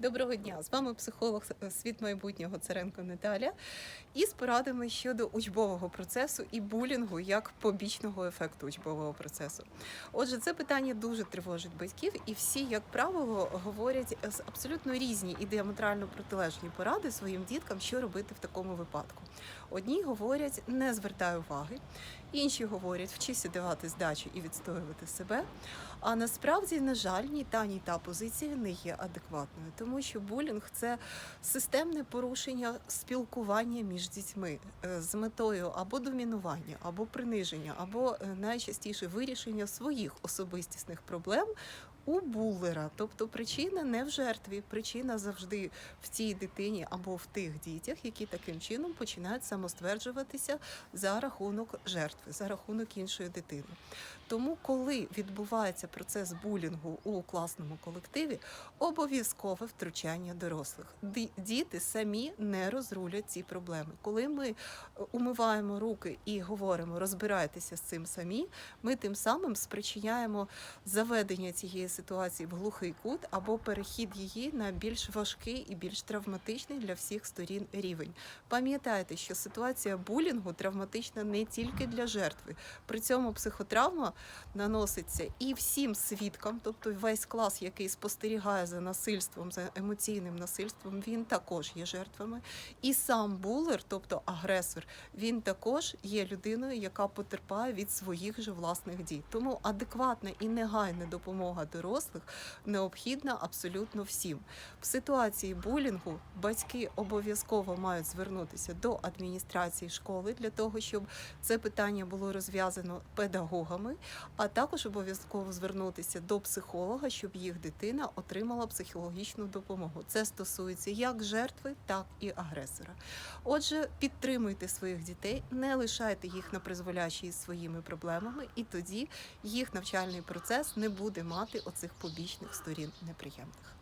Доброго дня! З вами психолог світ майбутнього Царенко Наталя і з порадами щодо учбового процесу і булінгу як побічного ефекту учбового процесу. Отже, це питання дуже тривожить батьків, і всі, як правило, говорять абсолютно різні і діаметрально протилежні поради своїм діткам, що робити в такому випадку. Одні говорять, не звертай уваги, інші говорять, вчися давати здачу і відстоювати себе. А насправді, на жаль, ні та ні та позиція не є адекватною, тому що булінг це системне порушення спілкування між дітьми е, з метою або домінування, або приниження, або е, найчастіше вирішення своїх особистісних проблем. У булера, тобто причина не в жертві, причина завжди в цій дитині або в тих дітях, які таким чином починають самостверджуватися за рахунок жертви, за рахунок іншої дитини. Тому, коли відбувається процес булінгу у класному колективі, обов'язкове втручання дорослих. Діти самі не розрулять ці проблеми. Коли ми е, умиваємо руки і говоримо розбирайтеся з цим самі, ми тим самим спричиняємо заведення цієї ситуації в глухий кут або перехід її на більш важкий і більш травматичний для всіх сторін рівень. Пам'ятайте, що ситуація булінгу травматична не тільки для жертви. При цьому психотравма наноситься і всім свідкам, тобто весь клас, який спостерігає за насильством, за емоційним насильством, він також є жертвами. І сам булер, тобто агресор, він також є людиною, яка потерпає від своїх же власних дій. Тому адекватна і негайна допомога дорослих необхідна абсолютно всім. В ситуації булінгу батьки обов'язково мають звернутися до адміністрації школи для того, щоб це питання було розв'язано педагогами, а також обов'язково звернутися до психолога, щоб їх дитина отримала психологічну допомогу. Це стосується як жертви, так і агресора. Отже, підтримуйте своїх дітей, не лишайте їх на призволяще із своїми проблемами, і тоді їх навчальний процес не буде мати оцих побічних сторін неприємних.